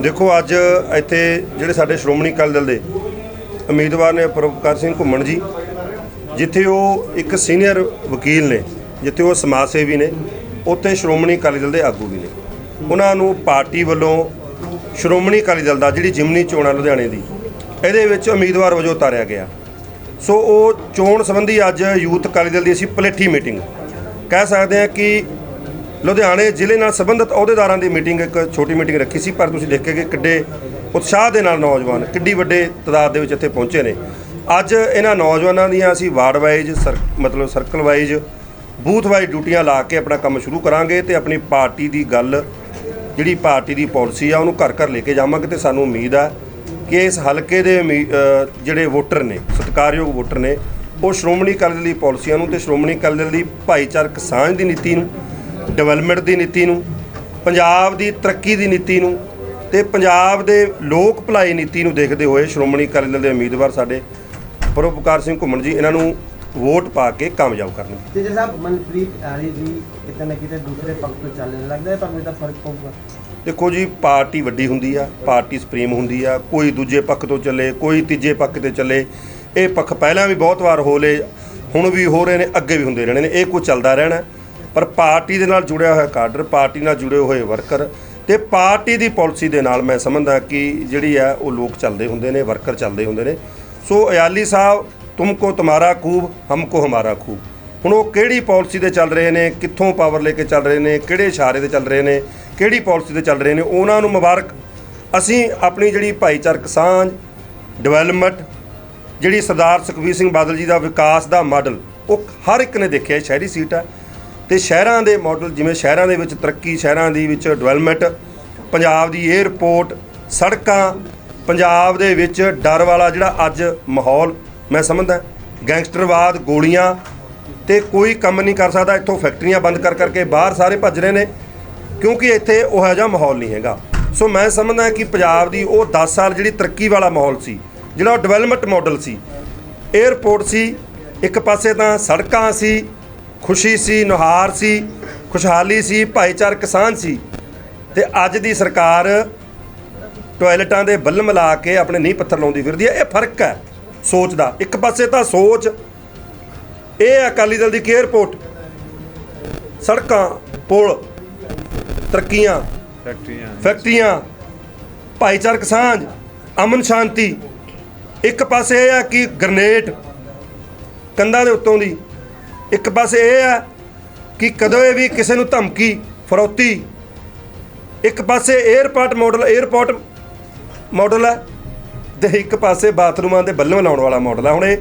ਦੇਖੋ, ਅੱਜ ਇੱਥੇ ਜਿਹੜੇ ਸਾਡੇ ਸ਼੍ਰੋਮਣੀ ਅਕਾਲੀ ਦਲ ਦੇ ਉਮੀਦਵਾਰ ਨੇ ਪ੍ਰਭਕਾਰ ਸਿੰਘ ਘੁੰਮਣ ਜੀ, ਜਿੱਥੇ ਉਹ ਇੱਕ ਸੀਨੀਅਰ ਵਕੀਲ ਨੇ, ਜਿੱਥੇ ਉਹ ਸਮਾਜ ਸੇਵੀ ਨੇ, ਉੱਥੇ ਸ਼੍ਰੋਮਣੀ ਅਕਾਲੀ ਦਲ ਦੇ ਆਗੂ ਵੀ ਨੇ। ਉਹਨਾਂ ਨੂੰ ਪਾਰਟੀ ਵੱਲੋਂ ਸ਼੍ਰੋਮਣੀ ਅਕਾਲੀ ਦਲ ਦਾ, ਜਿਹੜੀ ਜਿਮਨੀ ਚੋਣ ਆ ਲੁਧਿਆਣੇ ਦੀ, ਇਹਦੇ ਵਿੱਚ ਉਮੀਦਵਾਰ ਵਜੋਂ ਉਤਾਰਿਆ ਗਿਆ। ਸੋ ਉਹ ਚੋਣ ਸੰਬੰਧੀ ਅੱਜ ਯੂਥ ਅਕਾਲੀ ਦਲ ਦੀ ਅਸੀਂ ਪਲੇਠੀ ਮੀਟਿੰਗ। ਕਹਿ ਸਕਦੇ ਹਾਂ ਕਿ ਲੁਧਿਆਣੇ ਜ਼ਿਲ੍ਹੇ ਨਾਲ ਸੰਬੰਧਿਤ ਅਹੁਦੇਦਾਰਾਂ ਦੀ ਮੀਟਿੰਗ ਇੱਕ ਛੋਟੀ ਮੀਟਿੰਗ ਰੱਖੀ ਸੀ, ਪਰ ਤੁਸੀਂ ਦੇਖਿਆ ਕਿ ਕਿੱਡੇ ਉਤਸ਼ਾਹ ਦੇ ਨਾਲ ਨੌਜਵਾਨ, ਕਿੱਡੀ ਵੱਡੇ ਤਦਾਦ ਦੇ ਵਿੱਚ ਇੱਥੇ ਪਹੁੰਚੇ ਨੇ। ਅੱਜ ਇਹਨਾਂ ਨੌਜਵਾਨਾਂ ਦੀਆਂ ਅਸੀਂ ਵਾਰਡ ਵਾਈਜ਼ ਮਤਲਬ ਸਰਕਲ ਵਾਈਜ਼ ਬੂਥ ਵਾਈਜ਼ ਡਿਊਟੀਆਂ ਲਾ ਕੇ ਆਪਣਾ ਕੰਮ ਸ਼ੁਰੂ ਕਰਾਂਗੇ ਤੇ ਆਪਣੀ ਪਾਰਟੀ ਦੀ ਗੱਲ, ਜਿਹੜੀ ਪਾਰਟੀ ਦੀ ਪਾਲਿਸੀ ਆ, ਉਹਨੂੰ ਘਰ ਘਰ ਲੈ ਕੇ ਜਾਵਾਂਗੇ ਤੇ ਸਾਨੂੰ ਉਮੀਦ ਆ ਕਿ ਇਸ ਹਲਕੇ ਦੇ ਜਿਹੜੇ ਵੋਟਰ ਨੇ, ਸਤਿਕਾਰਯੋਗ ਵੋਟਰ ਨੇ, ਉਹ ਸ਼੍ਰੋਮਣੀ ਅਕਾਲੀ ਦਲ ਦੀ ਪਾਲਿਸੀਆਂ ਨੂੰ ਤੇ ਸ਼੍ਰੋਮਣੀ ਅਕਾਲੀ ਦਲ ਦੀ ਭਾਈਚਾਰਕ ਸਾਂਝ ਦੀ ਨੀਤੀ ਨੂੰ ਡਿਵੈਲਪਮੈਂਟ ਦੀ ਨੀਤੀ ਨੂੰ ਪੰਜਾਬ ਦੀ ਤਰੱਕੀ ਦੀ ਨੀਤੀ ਨੂੰ ਤੇ ਪੰਜਾਬ ਦੇ ਲੋਕ ਭਲਾਈ ਨੀਤੀ ਨੂੰ ਦੇਖਦੇ ਹੋਏ ਸ਼੍ਰੋਮਣੀ ਅਕਾਲੀ ਦਲ ਦੇ ਉਮੀਦਵਾਰ ਸਾਡੇ ਪਰਉਪਕਾਰ ਸਿੰਘ ਘੁੰਮਣ ਜੀ ਇਹਨਾਂ ਨੂੰ ਵੋਟ ਪਾ ਕੇ ਕਾਮਯਾਬ ਕਰਨਗੇ। ਤੇਜਾ ਸਾਹਿਬ ਮਨਪ੍ਰੀਤ ਆਰੀ ਜੀ ਕਿਤੇ ਨਾ ਕਿਤੇ ਦੂਸਰੇ ਪੱਖ ਤੋਂ ਚੱਲਣ ਲੱਗਦਾ ਹੈ ਤੁਹਾਨੂੰ ਇਹਦਾ ਫ਼ਰਕ ਪਊਗਾ? ਦੇਖੋ ਜੀ ਪਾਰਟੀ ਵੱਡੀ ਹੁੰਦੀ ਆ ਪਾਰਟੀ ਸੁਪਰੀਮ ਹੁੰਦੀ ਆ ਕੋਈ ਦੂਜੇ ਪੱਖ ਤੋਂ ਚੱਲੇ ਕੋਈ ਤੀਜੇ ਪੱਖ ਤੇ ਚੱਲੇ ਇਹ ਪੱਖ ਪਹਿਲਾਂ ਵੀ ਬਹੁਤ ਵਾਰ ਹੋ ਲਏ ਹੁਣ ਵੀ ਹੋ ਰਹੇ ਨੇ ਅੱਗੇ ਵੀ ਹੁੰਦੇ ਰਹਿਣੇ ਨੇ ਇਹ ਕੁਝ ਚੱਲਦਾ ਰਹਿਣਾ। ਪਰ ਪਾਰਟੀ ਦੇ ਨਾਲ ਜੁੜਿਆ ਹੋਇਆ ਕਾਡਰ, ਪਾਰਟੀ ਨਾਲ ਜੁੜੇ ਹੋਏ ਵਰਕਰ ਤੇ ਪਾਰਟੀ ਦੀ ਪਾਲਿਸੀ ਦੇ ਨਾਲ ਮੈਂ ਸਮਝਦਾ ਕਿ ਜਿਹੜੀ ਹੈ ਉਹ ਲੋਕ ਚੱਲਦੇ ਹੁੰਦੇ ਨੇ, ਵਰਕਰ ਚੱਲਦੇ ਹੁੰਦੇ ਨੇ। ਸੋ ਅਯਾਲੀ ਸਾਹਿਬ ਤੁਮਕੋ ਤੁਮਾਰਾ ਖੂਬ ਹਮਕੋ ਹਮਾਰਾ ਖੂਬ। ਹੁਣ ਉਹ ਕਿਹੜੀ ਪਾਲਿਸੀ ਤੇ ਚੱਲ ਰਹੇ ਨੇ, ਕਿੱਥੋਂ ਪਾਵਰ ਲੈ ਕੇ ਚੱਲ ਰਹੇ ਨੇ, ਕਿਹੜੇ ਇਸ਼ਾਰੇ ਤੇ ਚੱਲ ਰਹੇ ਨੇ, ਕਿਹੜੀ ਪਾਲਿਸੀ ਤੇ ਚੱਲ ਰਹੇ ਨੇ, ਉਹਨਾਂ ਨੂੰ ਮੁਬਾਰਕ। ਅਸੀਂ ਆਪਣੀ ਜਿਹੜੀ ਭਾਈਚਾਰਕ ਸਾਂਝ ਡਿਵੈਲਪਮੈਂਟ ਜਿਹੜੀ ਸਰਦਾਰ ਸੁਖਬੀਰ ਸਿੰਘ ਬਾਦਲ ਜੀ ਦਾ ਵਿਕਾਸ ਦਾ ਮਾਡਲ, ਉਹ ਹਰ ਇੱਕ ਨੇ ਦੇਖਿਆ, ਇਹ ਸ਼ਹਿਰੀ ਸੀਟ ਹੈ ਤੇ ਸ਼ਹਿਰਾਂ ਦੇ ਮਾਡਲ ਜਿਵੇਂ ਸ਼ਹਿਰਾਂ ਦੇ ਵਿੱਚ ਤਰੱਕੀ, ਸ਼ਹਿਰਾਂ ਦੀ ਵਿੱਚ ਡਿਵੈਲਪਮੈਂਟ ਪੰਜਾਬ ਦੀ 에ਅਰਪੋਰਟ ਸੜਕਾਂ, ਪੰਜਾਬ ਦੇ ਵਿੱਚ ਡਰ ਵਾਲਾ ਜਿਹੜਾ ਅੱਜ ਮਾਹੌਲ ਮੈਂ ਸਮਝਦਾ, ਗੈਂਗਸਟਰਵਾਦ, ਗੋਲੀਆਂ ਤੇ ਕੋਈ ਕੰਮ ਨਹੀਂ ਕਰ ਸਕਦਾ, ਇੱਥੋਂ ਫੈਕਟਰੀਆਂ ਬੰਦ ਕਰ ਕਰਕੇ ਬਾਹਰ ਸਾਰੇ ਭੱਜ ਰਹੇ ਨੇ, ਕਿਉਂਕਿ ਇੱਥੇ ਉਹ ਜਿਹਾ ਮਾਹੌਲ ਨਹੀਂ ਹੈਗਾ। ਸੋ ਮੈਂ ਸਮਝਦਾ ਕਿ ਪੰਜਾਬ ਦੀ ਉਹ 10 ਸਾਲ ਜਿਹੜੀ ਤਰੱਕੀ ਵਾਲਾ ਮਾਹੌਲ ਸੀ, ਜਿਹੜਾ ਉਹ ਡਿਵੈਲਪਮੈਂਟ ਮਾਡਲ ਸੀ 에ਅਰਪੋਰਟ ਸੀ, ਇੱਕ ਪਾਸੇ ਤਾਂ ਸੜਕਾਂ ਸੀ ਖੁਸ਼ੀ ਸੀ ਨੁਹਾਰ ਸੀ ਖੁਸ਼ਹਾਲੀ ਸੀ ਭਾਈਚਾਰਕ ਸਾਂਝ ਸੀ। ਤੇ ਅੱਜ ਦੀ ਸਰਕਾਰ ਟਾਇਲਟਾਂ ਦੇ ਬੱਲ ਮਿਲਾ ਕੇ ਆਪਣੇ ਨੀਂਹ ਪੱਥਰ ਲਾਉਂਦੀ ਫਿਰਦੀ ਹੈ। ਇਹ ਫ਼ਰਕ ਹੈ ਸੋਚ ਦਾ। ਇੱਕ ਪਾਸੇ ਤਾਂ ਸੋਚ ਇਹ ਅਕਾਲੀ ਦਲ ਦੀ ਕਿ 에ਅਰਪੋਰਟ ਸੜਕਾਂ ਪੁਲ ਤਰੱਕੀਆਂ ਫੈਕਟਰੀਆਂ ਫੈਕਟਰੀਆਂ ਭਾਈਚਾਰਕ ਸਾਂਝ ਅਮਨ ਸ਼ਾਂਤੀ। ਇੱਕ ਪਾਸੇ ਇਹ ਹੈ ਕਿ ਗ੍ਰਨੇਡ ਕੰਧਾਂ ਦੇ ਉੱਤੋਂ ਦੀ ਇੱਕ ਪਾਸੇ ਇਹ ਹੈ ਕਿ ਕਦੋਂ ਵੀ ਕਿਸੇ ਨੂੰ ਧਮਕੀ, ਫਰੋਤੀ। ਇੱਕ ਪਾਸੇ 에어ਪੋਰਟ ਮਾਡਲ 에어ਪੋਰਟ ਮਾਡਲ ਹੈ ਤੇ ਇੱਕ ਪਾਸੇ ਬਾਥਰੂਮਾਂ ਦੇ ਬੱਲਮ ਲਾਉਣ ਵਾਲਾ ਮਾਡਲ ਹੈ ਹੁਣ ਇਹ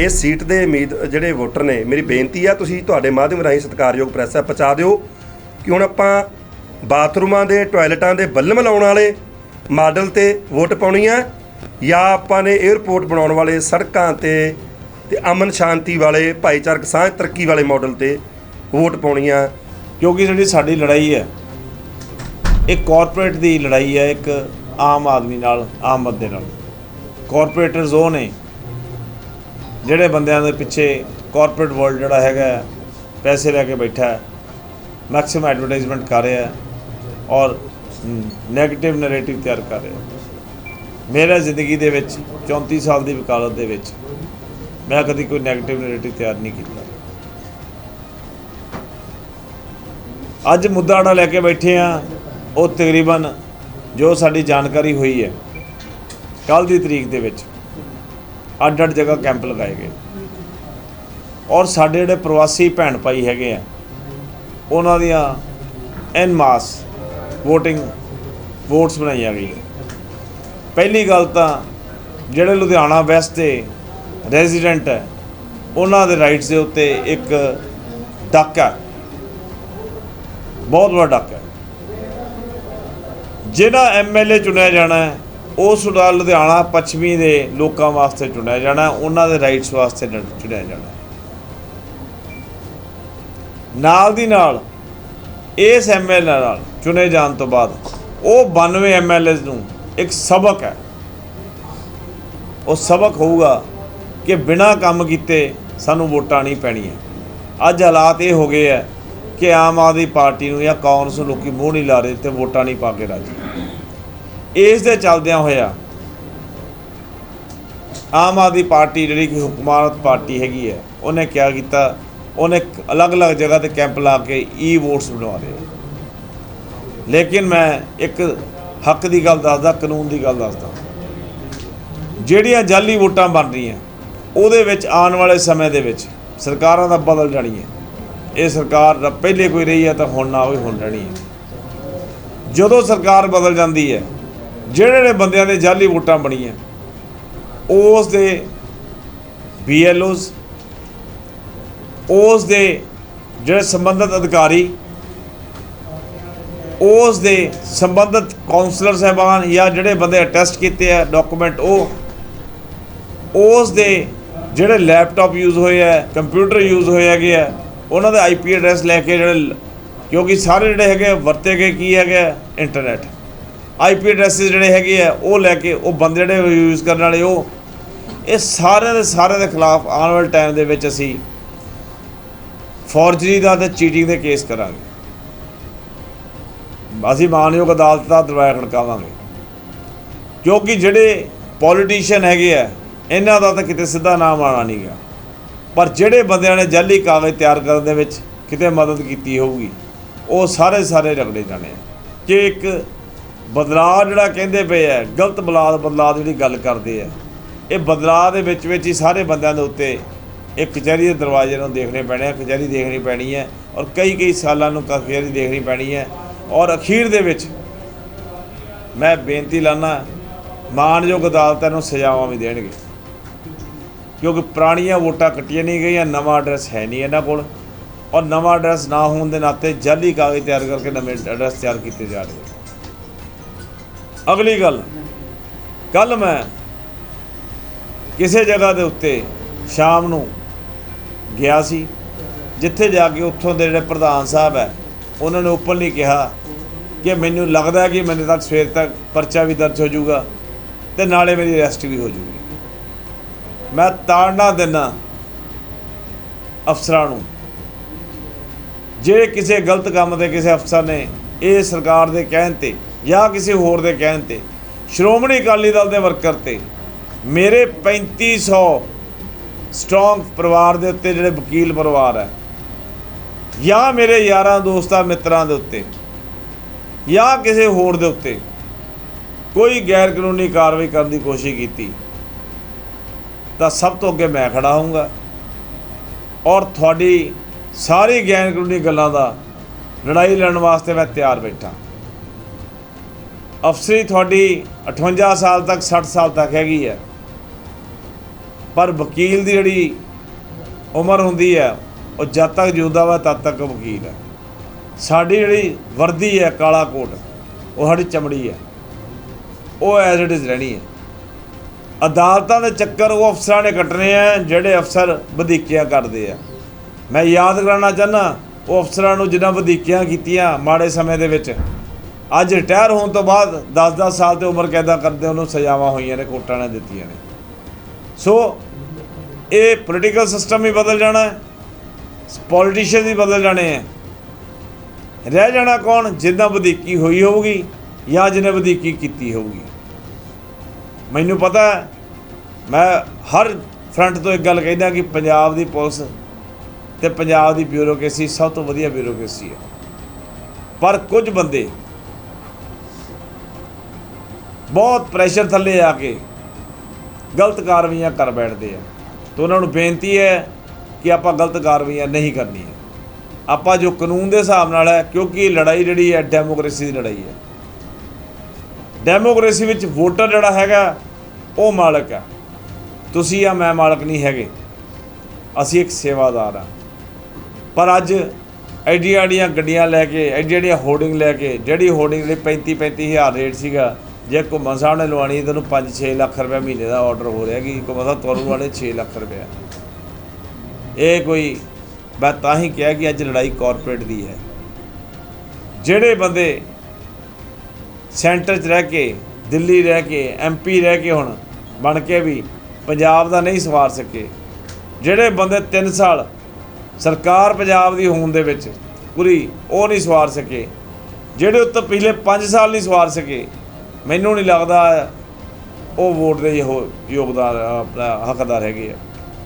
ਇਹ ਸੀਟ ਦੇ ਉਮੀਦ, ਜਿਹੜੇ ਵੋਟਰ ਨੇ, ਮੇਰੀ ਬੇਨਤੀ ਆ, ਤੁਸੀਂ ਤੁਹਾਡੇ ਮਾਧਿਅਮ ਰਾਹੀਂ ਸਤਿਕਾਰਯੋਗ ਪ੍ਰੈਸ ਆ, ਪਹੁੰਚਾ ਦਿਓ ਕਿ ਹੁਣ ਆਪਾਂ ਬਾਥਰੂਮਾਂ ਦੇ ਟਾਇਲਟਾਂ ਦੇ ਬੱਲਮ ਲਾਉਣ ਵਾਲੇ ਮਾਡਲ ਤੇ ਵੋਟ ਪਾਉਣੀ ਹੈ ਜਾਂ ਆਪਾਂ ਨੇ 에어ਪੋਰਟ ਬਣਾਉਣ ਵਾਲੇ ਸੜਕਾਂ ਤੇ ਤੇ ਅਮਨ ਸ਼ਾਂਤੀ ਵਾਲੇ, ਭਾਈਚਾਰਕ ਸਾਂਝ ਤਰੱਕੀ ਵਾਲੇ ਮਾਡਲ ਤੇ ਵੋਟ ਪਾਉਣੀ ਆ। ਕਿਉਂਕਿ ਜਿਹੜੀ ਸਾਡੀ ਲੜਾਈ ਹੈ, ਇਹ ਕਾਰਪੋਰੇਟ ਦੀ ਲੜਾਈ ਹੈ, ਇੱਕ ਆਮ ਆਦਮੀ ਨਾਲ, ਆਮ ਬੰਦੇ ਨਾਲ। ਕਾਰਪੋਰੇਟਰ ਉਹ ਨੇ, ਜਿਹੜੇ ਬੰਦਿਆਂ ਦੇ ਪਿੱਛੇ ਕਾਰਪੋਰੇਟ ਵਰਲਡ ਜਿਹੜਾ ਹੈਗਾ, ਪੈਸੇ ਲੈ ਕੇ ਬੈਠਾ ਹੈ ਮੈਕਸਿਮਮ ਐਡਵਰਟਾਈਜ਼ਮੈਂਟ ਕਰ ਰਿਹਾ ਹੈ ਔਰ 네ਗੇਟਿਵ ਨੈਰੇਟਿਵ ਤਿਆਰ ਕਰ ਰਿਹਾ ਮੇਰਾ ਜ਼ਿੰਦਗੀ ਦੇ ਵਿੱਚ 34 ਸਾਲ ਦੀ ਵਕਾਲਤ ਦੇ ਵਿੱਚ ਮੈਂ ਕਦੀ ਕੋਈ ਨੈਗੇਟਿਵ ਨੈਰੇਟਿਵ ਤਿਆਰ ਨਹੀਂ ਕੀਤਾ। ਅੱਜ ਮੁੱਦਾ ਜਿਹੜਾ ਲੈ ਕੇ ਬੈਠੇ ਆ, ਉਹ ਤਕਰੀਬਨ ਜੋ ਸਾਡੀ ਜਾਣਕਾਰੀ ਹੋਈ ਹੈ ਕੱਲ ਦੀ ਤਰੀਕ ਦੇ ਵਿੱਚ ਅੱਡ ਅੱਡ ਜਗ੍ਹਾ ਕੈਂਪ ਲਗਾਏ ਗਏ। ਔਰ ਸਾਡੇ ਜਿਹੜੇ ਪ੍ਰਵਾਸੀ ਭੈਣ ਭਾਈ ਹੈਗੇ ਆ, ਉਹਨਾਂ ਦੀਆਂ ਐਨ ਮਾਸ VOTING ਵੋਟਸ ਬਣਾਈਆਂ ਗਈਆਂ। ਪਹਿਲੀ ਗੱਲ ਤਾਂ ਜਿਹੜੇ ਲੁਧਿਆਣਾ ਵੈਸਟ ਦੇ ਰੈਜ਼ੀਡੈਂਟ ਹੈ। ਉਹਨਾਂ ਦੇ ਰਾਈਟਸ ਦੇ ਉੱਤੇ ਇੱਕ ਡੱਕ ਹੈ। ਬਹੁਤ ਵੱਡਾ ਡੱਕ ਹੈ। ਜਿਹੜਾ ਐਮਐਲਏ ਚੁਣਿਆ ਜਾਣਾ ਹੈ, ਉਹ ਸੁਡਾ ਲੁਧਿਆਣਾ ਪੱਛਮੀ ਦੇ ਲੋਕਾਂ ਵਾਸਤੇ ਚੁਣਿਆ ਜਾਣਾ ਉਹਨਾਂ ਦੇ ਰਾਈਟਸ ਵਾਸਤੇ ਚੁਣਿਆ ਜਾਣਾ ਨਾਲ ਦੀ ਨਾਲ, ਇਸ ਐਮਐਲਏ ਨਾਲ ਚੁਣੇ ਜਾਣ ਤੋਂ ਬਾਅਦ, ਉਹ 92 ਐਮਐਲਏਜ਼ ਨੂੰ ਇੱਕ ਸਬਕ ਹੈ। ਉਹ ਸਬਕ ਹੋਊਗਾ ਕਿ ਬਿਨਾਂ ਕੰਮ ਕੀਤੇ ਸਾਨੂੰ ਵੋਟਾਂ ਨਹੀਂ ਪੈਣੀਆਂ। ਅੱਜ ਹਾਲਾਤ ਇਹ ਹੋ ਗਏ ਹੈ ਕਿ ਆਮ ਆਦਮੀ ਪਾਰਟੀ ਨੂੰ ਜਾਂ ਕਾਂਗਰਸ ਨੂੰ ਲੋਕੀ ਮੂੰਹ ਨਹੀਂ ਲਾ ਰਹੇ ਤੇ ਵੋਟਾਂ ਨਹੀਂ ਪਾ ਕੇ ਰਾਜੀ। ਇਸ ਦੇ ਚੱਲਦਿਆਂ ਹੋਇਆ ਆਮ ਆਦਮੀ ਪਾਰਟੀ ਜਿਹੜੀ ਕਿ ਹੁਕਮਾਰਤ ਪਾਰਟੀ ਹੈਗੀ ਹੈ, ਉਹਨੇ ਕਿਆ ਕੀਤਾ? ਉਹਨੇ ਅਲੱਗ-ਅਲੱਗ ਜਗ੍ਹਾ ਤੇ ਕੈਂਪ ਲਾ ਕੇ ਈ ਵੋਟਸ ਬਣਵਾ ਰਹੇ ਲੇਕਿਨ ਮੈਂ ਇੱਕ ਹੱਕ ਦੀ ਗੱਲ ਦੱਸਦਾ, ਕਾਨੂੰਨ ਦੀ ਗੱਲ ਦੱਸਦਾ। ਜਿਹੜੀਆਂ ਜਾਲੀ ਵੋਟਾਂ ਬਣ ਰਹੀਆਂ ਉਹਦੇ ਵਿੱਚ ਆਉਣ ਵਾਲੇ ਸਮੇਂ ਦੇ ਵਿੱਚ ਸਰਕਾਰਾਂ ਦਾ ਬਦਲ ਜਾਣੀ ਹੈ। ਇਹ ਸਰਕਾਰ ਦਾ ਪਹਿਲੇ ਕੋਈ ਰਹੀ ਹੈ ਤਾਂ ਹੁਣ ਨਾ ਹੋਈ ਹੁਣ ਰਹਿਣੀ ਹੈ। ਜਦੋਂ ਸਰਕਾਰ ਬਦਲ ਜਾਂਦੀ ਹੈ, ਜਿਹੜੇ ਜਿਹੜੇ ਬੰਦਿਆਂ ਦੇ ਜਾਲੀ ਵੋਟਾਂ ਬਣੀਆਂ, ਉਸ ਦੇ ਬੀਐਲਓਜ਼ ਉਸ ਦੇ ਜਿਹੜੇ ਸੰਬੰਧਿਤ ਅਧਿਕਾਰੀ, ਉਸ ਦੇ ਸੰਬੰਧਿਤ ਕਾਉਂਸਲਰ ਸਾਹਿਬਾਨ ਜਾਂ ਜਿਹੜੇ ਬੰਦੇ ਅਟੈਸਟ ਕੀਤੇ ਆ ਡਾਕੂਮੈਂਟ ਉਹ, ਉਸ ਦੇ ਜਿਹੜੇ ਲੈਪਟਾਪ ਯੂਜ਼ ਹੋਏ ਆ ਕੰਪਿਊਟਰ ਯੂਜ਼ ਹੋਏ ਹੈਗੇ ਆ ਉਹਨਾਂ ਦੇ ਆਈਪੀ ਐਡਰੈਸ ਲੈ ਕੇ ਜਿਹੜੇ ਕਿਉਂਕਿ ਸਾਰੇ ਜਿਹੜੇ ਹੈਗੇ ਆ, ਵਰਤੇ ਗਏ ਕੀ ਹੈਗੇ ਆ? ਇੰਟਰਨੈਟ ਆਈਪੀ ਐਡਰੈਸਿਸ ਜਿਹੜੇ ਹੈਗੇ ਆ ਉਹ ਲੈ ਕੇ ਉਹ ਬੰਦੇ ਜਿਹੜੇ ਯੂਜ਼ ਕਰਨ ਵਾਲੇ ਉਹ ਇਹ ਸਾਰਿਆਂ ਦੇ ਸਾਰਿਆਂ ਦੇ ਖਿਲਾਫ ਆਉਣ ਵਾਲੇ ਟਾਈਮ ਦੇ ਵਿੱਚ ਅਸੀਂ ਫੋਰਜਰੀ ਦਾ ਤੇ ਚੀਟਿੰਗ ਦੇ ਕੇਸ ਕਰਾਂਗੇ। ਅਸੀਂ ਮਾਨਯੋਗ ਅਦਾਲਤ ਦਾ ਦਰਵਾਜ਼ਾ ਖੜਕਾਵਾਂਗੇ। ਕਿਉਂਕਿ ਜਿਹੜੇ ਪੋਲੀਟੀਸ਼ੀਅਨ ਹੈਗੇ ਆ ਇਹਨਾਂ ਦਾ ਤਾਂ ਕਿਤੇ ਸਿੱਧਾ ਨਾਮ ਆਣਾ ਨਹੀਂ ਗਿਆ ਪਰ ਜਿਹੜੇ ਬੰਦਿਆਂ ਨੇ ਜਾਲੀ ਕਾਗਜ਼ ਤਿਆਰ ਕਰਨ ਦੇ ਵਿੱਚ ਕਿਤੇ ਮਦਦ ਕੀਤੀ ਹੋਊਗੀ, ਉਹ ਸਾਰੇ ਸਾਰੇ ਰਗੜੇ ਜਾਣੇ ਆ। ਕਿ ਇੱਕ ਬਦਲਾਅ ਜਿਹੜਾ ਕਹਿੰਦੇ ਪਏ ਆ, ਗਲਤ ਬਦਲਾਅ ਬਦਲਾਅ ਜਿਹੜੀ ਗੱਲ ਕਰਦੇ ਆ, ਇਹ ਬਦਲਾਅ ਦੇ ਵਿੱਚ ਵਿੱਚ ਹੀ ਸਾਰੇ ਬੰਦਿਆਂ ਦੇ ਉੱਤੇ ਇੱਕ ਕਚਹਿਰੀ ਦੇ ਦਰਵਾਜ਼ੇ ਨੂੰ ਦੇਖਣੇ ਪੈਣੇ ਆ, ਕਚਹਿਰੀ ਦੇਖਣੀ ਪੈਣੀ ਹੈ ਔਰ ਕਈ ਕਈ ਸਾਲਾਂ ਨੂੰ ਕਚਹਿਰੀ ਦੇਖਣੀ ਪੈਣੀ ਹੈ ਔਰ ਅਖੀਰ ਦੇ ਵਿੱਚ ਮੈਂ ਬੇਨਤੀ ਲਾਣਾ ਮਾਨਯੋਗ ਅਦਾਲਤਾਂ ਨੂੰ ਸਜ਼ਾਵਾਂ ਵੀ ਦੇਣਗੇ। ਕਿਉਂਕਿ ਪੁਰਾਣੀਆਂ ਵੋਟਾਂ ਕੱਟੀਆਂ ਨਹੀਂ ਗਈਆਂ, ਨਵਾਂ ਐਡਰੈਸ ਹੈ ਨਹੀਂ ਇਹਨਾਂ ਕੋਲ। ਔਰ ਨਵਾਂ ਐਡਰੈਸ ਨਾ ਹੋਣ ਦੇ ਨਾਤੇ ਜਲਦੀ ਕਾਗਜ਼ ਤਿਆਰ ਕਰਕੇ ਨਵੇਂ ਐਡਰੈਸ ਤਿਆਰ ਕੀਤੇ ਜਾ ਰਹੇ ਅਗਲੀ ਗੱਲ, ਕੱਲ ਮੈਂ ਕਿਸੇ ਜਗ੍ਹਾ ਦੇ ਉੱਤੇ ਸ਼ਾਮ ਨੂੰ ਗਿਆ ਸੀ, ਜਿੱਥੇ ਜਾ ਕੇ ਉੱਥੋਂ ਦੇ ਜਿਹੜੇ ਪ੍ਰਧਾਨ ਸਾਹਿਬ ਹੈ, ਉਹਨਾਂ ਨੇ ਓਪਨਲੀ ਕਿਹਾ ਕਿ ਮੈਨੂੰ ਲੱਗਦਾ ਕਿ ਮੇਰੇ ਤੱਕ ਸਵੇਰ ਤੱਕ ਪਰਚਾ ਵੀ ਦਰਜ ਹੋ ਜਾਊਗਾ ਤੇ ਨਾਲੇ ਮੇਰੀ ਅਰੈਸਟ ਵੀ ਹੋ ਜਾਊਗੀ। ਮੈਂ ਤਾੜਨਾ ਦਿੰਦਾ ਅਫਸਰਾਂ ਨੂੰ। ਜੇ ਕਿਸੇ ਗਲਤ ਕੰਮ ਤੇ ਕਿਸੇ ਅਫਸਰ ਨੇ ਇਹ ਸਰਕਾਰ ਦੇ ਕਹਿਣ ਤੇ ਜਾਂ ਕਿਸੇ ਹੋਰ ਦੇ ਕਹਿਣ ਤੇ ਸ਼੍ਰੋਮਣੀ ਅਕਾਲੀ ਦਲ ਦੇ ਵਰਕਰ ਤੇ ਮੇਰੇ 3500 ਸਟਰੋਂਗ ਪਰਿਵਾਰ ਦੇ ਉੱਤੇ ਜਿਹੜੇ ਵਕੀਲ ਪਰਿਵਾਰ ਹੈ, ਜਾਂ ਮੇਰੇ ਯਾਰਾਂ, ਦੋਸਤਾਂ, ਮਿੱਤਰਾਂ ਦੇ ਉੱਤੇ ਜਾਂ ਕਿਸੇ ਹੋਰ ਦੇ ਉੱਤੇ ਕੋਈ ਗੈਰ ਕਾਨੂੰਨੀ ਕਾਰਵਾਈ ਕਰਨ ਦੀ ਕੋਸ਼ਿਸ਼ ਕੀਤੀ ਤਾਂ ਸਭ ਤੋਂ ਅੱਗੇ ਮੈਂ ਖੜਾ ਹੋਊਂਗਾ। ਔਰ ਤੁਹਾਡੀ ਸਾਰੀ ਗੈਰ ਕਾਨੂੰਨੀ ਗੱਲਾਂ ਦਾ ਲੜਾਈ ਲੜਨ ਵਾਸਤੇ ਮੈਂ ਤਿਆਰ ਬੈਠਾ। ਅਫਸਰੀ ਤੁਹਾਡੀ 58 ਸਾਲ ਤੱਕ 60 ਸਾਲ ਤੱਕ ਹੈਗੀ ਹੈ। ਪਰ ਵਕੀਲ ਦੀ ਜਿਹੜੀ ਉਮਰ ਹੁੰਦੀ ਹੈ, ਉਹ ਜਦ ਤੱਕ ਜਿਉਂਦਾ ਵਾ ਤਦ ਤੱਕ ਵਕੀਲ ਹੈ। ਸਾਡੀ ਜਿਹੜੀ ਵਰਦੀ ਹੈ, ਕਾਲਾ ਕੋਟ, ਉਹ ਸਾਡੀ ਚਮੜੀ ਹੈ। ਉਹ ਐਜ਼ ਇਟ ਇਜ਼ ਰਹਿਣੀ ਹੈ। ਅਦਾਲਤਾਂ ਦੇ ਚੱਕਰ ਉਹ ਅਫਸਰਾਂ ਨੇ ਕੱਟਣੇ ਆ, ਜਿਹੜੇ ਅਫਸਰ ਵਧੀਕੀਆਂ ਕਰਦੇ ਆ। ਮੈਂ ਯਾਦ ਕਰਾਉਣਾ ਚਾਹਨਾ ਉਹ ਅਫਸਰਾਂ ਨੂੰ ਜਿਨ੍ਹਾਂ ਵਧੀਕੀਆਂ ਕੀਤੀਆਂ ਮਾੜੇ ਸਮੇਂ ਦੇ ਵਿੱਚ। ਅੱਜ ਰਿਟਾਇਰ ਹੋਣ ਤੋਂ ਬਾਅਦ 10-10 ਸਾਲ ਤੇ ਉਮਰ ਕੈਦਾ ਕਰਦੇ, ਉਹਨੂੰ ਸਜ਼ਾਵਾਂ ਹੋਈਆਂ ਨੇ, ਕੋਰਟਾਂ ਨੇ ਦਿੱਤੀਆਂ ਨੇ। ਸੋ, ਇਹ ਪੋਲੀਟੀਕਲ ਸਿਸਟਮ ਵੀ ਬਦਲ ਜਾਣਾ ਹੈ ਪੋਲੀਟੀਸ਼ੀਅਨ ਵੀ ਬਦਲ ਜਾਣੇ ਹੈ ਰਹਿ ਜਾਣਾ ਕੌਣ? ਜਿੱਦਾਂ ਵਧੀਕੀ ਹੋਈ ਹੋਊਗੀ ਜਾਂ ਜਿਹਨੇ ਵਧੀਕੀ ਕੀਤੀ ਹੋਊਗੀ। ਮੈਨੂੰ ਪਤਾ ਮੈਂ ਹਰ ਫਰੰਟ ਤੋਂ ਇੱਕ ਗੱਲ ਕਹਿੰਦਾ ਕਿ ਪੰਜਾਬ ਦੀ ਪੁਲਿਸ ਤੇ ਪੰਜਾਬ ਦੀ ਬਿਊਰੋਕ੍ਰੇਸੀ ਸਭ ਤੋਂ ਵਧੀਆ ਬਿਊਰੋਕ੍ਰੇਸੀ ਹੈ। ਪਰ ਕੁਝ ਬੰਦੇ ਬਹੁਤ ਪ੍ਰੈਸ਼ਰ ਥੱਲੇ ਆ ਕੇ ਗਲਤ ਕਾਰਵਾਈਆਂ ਕਰ ਬੈਠਦੇ ਆ। ਤਾਂ ਉਹਨਾਂ ਨੂੰ ਬੇਨਤੀ ਹੈ ਕਿ ਆਪਾਂ ਗਲਤ ਕਾਰਵਾਈਆਂ ਨਹੀਂ ਕਰਨੀਆਂ। ਆਪਾਂ ਜੋ ਕਾਨੂੰਨ ਦੇ ਹਿਸਾਬ ਨਾਲ ਹੈ, ਕਿਉਂਕਿ ਲੜਾਈ ਜਿਹੜੀ ਹੈ ਡੈਮੋਕ੍ਰੇਸੀ ਦੀ ਲੜਾਈ ਹੈ। ਡੈਮੋਕ੍ਰੇਸੀ ਵਿੱਚ ਵੋਟਰ ਜਿਹੜਾ ਹੈਗਾ, ਉਹ ਮਾਲਕ ਆ ਤੁਸੀਂ ਆ ਮੈਂ ਮਾਲਕ ਨਹੀਂ ਹੈਗੇ। ਅਸੀਂ ਇੱਕ ਸੇਵਾਦਾਰ ਆ ਪਰ ਅੱਜ ਐਡੀਆਂ ਐਡੀਆਂ ਗੱਡੀਆਂ ਲੈ ਕੇ ਐਡੀ ਐਡੀਆਂ ਹੋਰਡਿੰਗ ਲੈ ਕੇ, ਜਿਹੜੀ ਹੋਰਡਿੰਗ ਲਈ 35 35000 ਰੇਟ ਸੀਗਾ, ਜੇ ਘੁੰਮਣ ਸਾਹਿਬ ਨੇ ਲਵਾਣੀ ਤੈਨੂੰ 5-6 ਲੱਖ ਰੁਪਏ ਮਹੀਨੇ ਦਾ ਆਰਡਰ ਹੋ ਰਿਹਾ ਕਿ ਘੁੰਮਣ ਸਾਹਿਬ ਤੁਹਾਨੂੰ ਵਾਲੇ 6 ਲੱਖ ਰੁਪਏ ਇਹ ਕੋਈ, ਮੈਂ ਤਾਂ ਹੀ ਕਿਹਾ ਕਿ ਅੱਜ ਲੜਾਈ ਕਾਰਪੋਰੇਟ ਦੀ ਹੈ। ਜਿਹੜੇ ਬੰਦੇ ਸੈਂਟਰ 'ਚ ਰਹਿ ਕੇ, ਦਿੱਲੀ ਰਹਿ ਕੇ ਐਮਪੀ ਰਹਿ ਕੇ ਹੁਣ ਬਣ ਕੇ ਵੀ ਪੰਜਾਬ ਦਾ ਨਹੀਂ ਸਵਾਰ ਸਕੇ। ਜਿਹੜੇ ਬੰਦੇ 3 ਸਾਲ ਸਰਕਾਰ ਪੰਜਾਬ ਦੀ ਹੋਣ ਦੇ ਵਿੱਚ ਪੂਰੀ ਉਹ ਨਹੀਂ ਸਵਾਰ ਸਕੇ, ਜਿਹੜੇ ਉੱਤੇ ਪਿਛਲੇ 5 ਸਾਲ ਨਹੀਂ ਸਵਾਰ ਸਕੇ, ਮੈਨੂੰ ਨਹੀਂ ਲੱਗਦਾ ਉਹ ਵੋਟ ਦੇ ਯੋ- ਯੋਗਦਾਰ ਆਪਣਾ ਹੱਕਦਾਰ ਹੈਗੇ ਆ।